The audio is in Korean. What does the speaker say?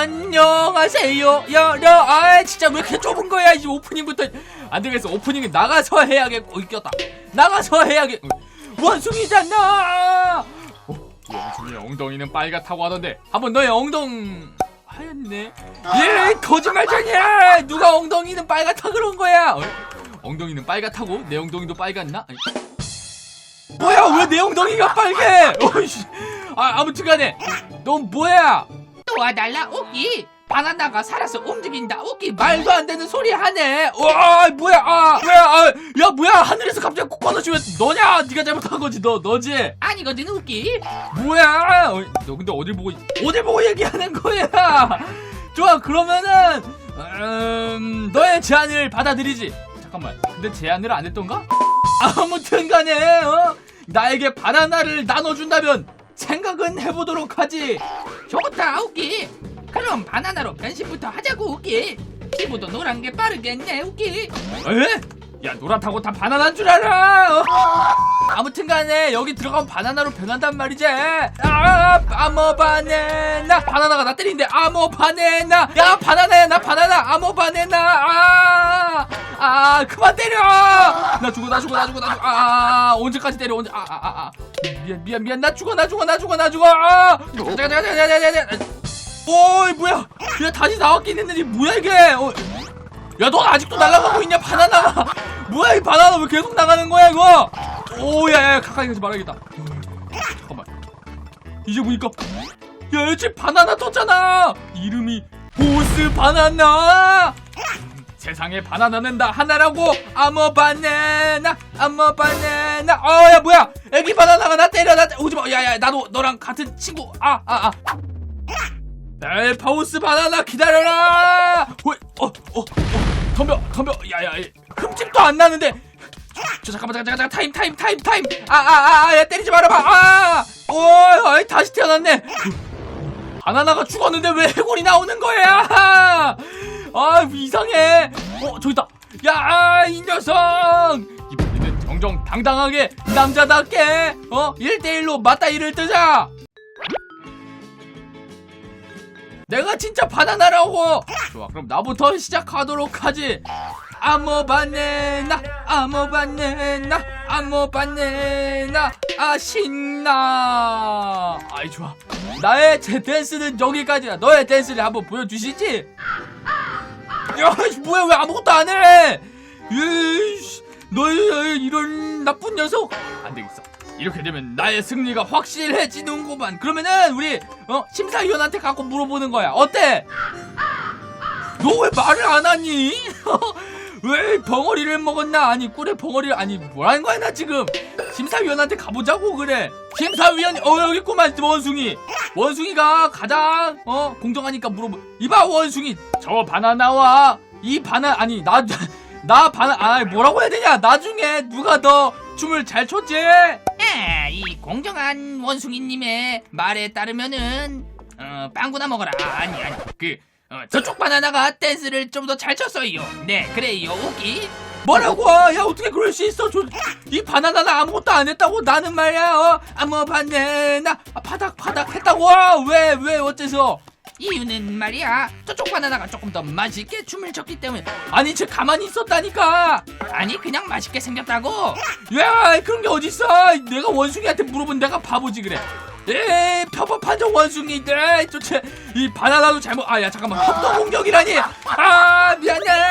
안녕하세요. 야 야 아 진짜 왜 이렇게 좁은 거야 이 오프닝부터. 안 되겠어. 오프닝은 나가서 해야겠고 어, 이겼다. 나가서 해야겠 원숭이잖아! 어, 원숭이 엉덩이는 빨갛다고 하던데 한번 너의 엉덩 하였네. 예 거짓말쟁이야! 누가 엉덩이는 빨갛다 그런 거야? 어? 엉덩이는 빨갛다고? 내 엉덩이도 빨갛나? 아니, 뭐야 왜 내 엉덩이가 빨개? 어이씨. 아 아무튼간에 넌 뭐야 도와달라 오기 바나나가 살아서 움직인다 오기 말도 안 되는 소리 하네. 와, 뭐야, 아, 뭐야, 아, 야, 뭐야, 하늘에서 갑자기 코코넛이 왜 너냐? 네가 잘못한 거지, 너, 너지? 아니거든 오기 뭐야? 어, 너 근데 어딜 보고, 어딜 보고 얘기하는 거야? 좋아, 그러면은, 음, 너의 제안을 받아들이지. 잠깐만, 근데 제안을 안 했던가? 아무튼 간에, 어? 나에게 바나나를 나눠준다면 생각은 해보도록 하지. 좋다 오기. 그럼 바나나로 변신부터 하자고 오기. 피부도 노란 게 빠르겠네 오기. 에? 야 노랗다고 다 바나나인 줄 알아. 어? 아무튼 간에 여기 들어가면 바나나로 변한단 말이지. 아 아모 바네나. 바나나가 나 때리는데 아모 바네나. 야 바나나야 나 바나나. 아모 바네나. 아, 아 그만 때려 나 죽어 나 죽어 나 죽어 나 죽어 아 언제까지 때려 언제 아아 아 미안 미안 미안 나 죽어 나 죽어 나 죽어 나 죽어 아 잠깐 잠깐 잠깐 잠깐 잠깐 오이 뭐야 야 다시 나왔긴 했는데 뭐야 이게 어, 야, 넌 아직도 날아가고 있냐, 바나나가? 뭐야, 이 바나나 왜 계속 나가는 거야, 이거? 오, 야, 야, 가까이 가지 말아야겠다. 잠깐만. 이제 보니까, 야, 얘 바나나 떴잖아! 이름이 보스 바나나! 세상에 바나나는 나 하나라고! 아모 바나나! 아모 바나나! 어, 야, 뭐야! 애기 바나나가 나 때려, 나 때려! 오지 마! 야, 야, 나도 너랑 같은 친구! 아, 아, 아! 에이 파우스 바나나 기다려라 왜, 어, 어, 어, 덤벼 덤벼 야야 흠집도 안 나는데 저 잠깐만 잠깐 잠깐 타임 타임 타임 타임 아아아야 때리지 말아봐 아오 아이 다시 태어났네 바나나가 죽었는데 왜 해골이 나오는 거야 아 이상해 어 저기 있다 야이 녀석 이번에는 정정당당하게 남자답게 어 1대1로 맞다이를 뜨자 내가 진짜 바나나라고! 좋아, 그럼 나부터 시작하도록 하지! 아모 바네나, 아모 바네나, 아모 바네나, 아, 신나! 아이, 좋아. 나의 제 댄스는 여기까지야. 너의 댄스를 한번 보여주시지? 야, 이 뭐야, 왜 아무것도 안 해! 이씨, 너희 이런 나쁜 녀석! 안 되겠어. 이렇게 되면 나의 승리가 확실해지는구만. 그러면은 우리 어 심사위원한테 갖고 물어보는 거야. 어때? 너 왜 말을 안 하니? 왜 벙어리를 먹었나? 아니 꿀에 벙어리를 아니 뭐라는 거야 나 지금 심사위원한테 가보자고 그래. 심사위원이 어 여기 있구만 원숭이. 원숭이가 가장 어 공정하니까 물어보. 이봐 원숭이 저 바나나와 이 바나 아니 나 나 바나 아 뭐라고 해야 되냐? 나중에 누가 더 춤을 잘 췄지? 아, 이 공정한 원숭이님의 말에 따르면은 어 빵구나 먹어라 아니 아니 그 어, 저쪽 바나나가 댄스를 좀 더잘 췄어요 네 그래요 오기 뭐라고? 야 어떻게 그럴 수 있어? 저, 이 바나나는 아무것도 안 했다고 나는 말이야. 어? 아무 바나나 아, 파닥 파닥 했다고. 왜왜 어째서? 이유는 말이야 저쪽 바나나가 조금 더 맛있게 춤을 췄기 때문에 아니 쟤 가만히 있었다니까. 아니 그냥 맛있게 생겼다고 야 그런 게 어딨어? 내가 원숭이한테 물어본 내가 바보지 그래. 에이 편법한정 원숭이들 저쟤 이 바나나도 잘못 아 야 잠깐만 협동 공격이라니 아 미안해